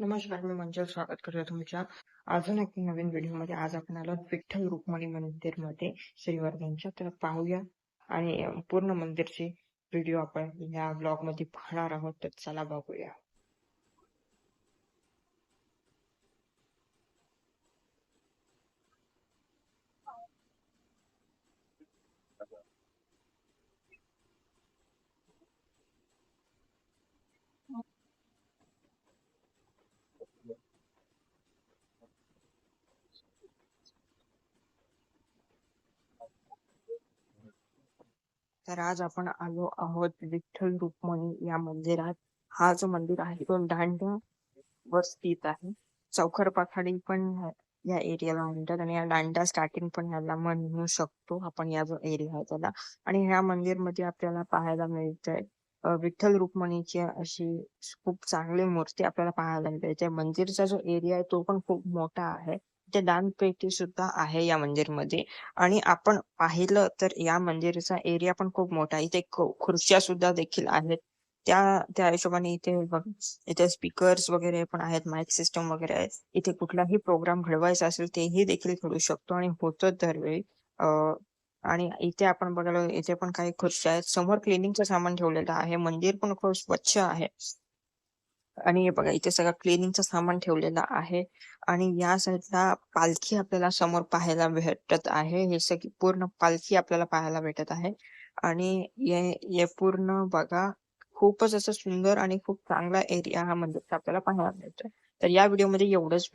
नमस्कार मी मंजल स्वागत करतो तुमच्या. अजून एक नवीन व्हिडिओमध्ये. आज आपण आलो विठ्ठल रुक्मिणी मंदिरमध्ये श्रीवर्धनच्या. तर पाहूया. आणि पूर्ण मंदिरचे व्हिडिओ आपण या ब्लॉगमध्ये पाहणार आहोत. तर चला बघूया. तर आज आपण आलो आहोत विठ्ठल रुक्मणी या मंदिरात. हा जो मंदिर आहे तो दांड्या वर स्थित आहे. चौखर पाखाडी पण या एरियाला म्हणतात आणि या दांडा स्टार्टिंग पण याला म्हणू शकतो आपण या जो एरिया आहे त्याला. आणि ह्या मंदिरमध्ये आपल्याला पाहायला मिळतंय विठ्ठल रुक्मणीची अशी खूप चांगली मूर्ती आपल्याला पाहायला मिळते. मंदिरचा जो एरिया आहे तो पण खूप मोठा आहे. ते दानपेटी सुद्धा आहे या मंदिरमध्ये. आणि आपण पाहिलं तर या मंदिराचा एरिया पण खूप मोठा आहे. इथे खुर्च्या सुद्धा देखील आहेत. त्या त्या हिशोबाने इथे इथे स्पीकर्स वगैरे पण आहेत माइक सिस्टम वगैरे आहेत. इथे कुठलाही प्रोग्राम घडवायचा असेल तेही देखील घडू शकतो आणि होतं दरवेळी. आणि इथे आपण बघायला इथे पण काही खुर्च्या आहेत. समोर क्लिनिंगचं सामान ठेवलेलं आहे. मंदिर पण खूप स्वच्छ आहे. आणि हे बघा इथे सगळं क्लिनिंगचं सामान ठेवलेलं आहे आणि या साईडला पालखी आपल्याला समोर पाहायला भेटत आहे. हे सगळी पूर्ण पालखी आपल्याला पाहायला भेटत आहे. आणि हे पूर्ण बघा खूपच असं सुंदर आणि खूप चांगला एरिया हा मंदिरचा आपल्याला पाहायला मिळतोय. तर या व्हिडिओमध्ये एवढंच.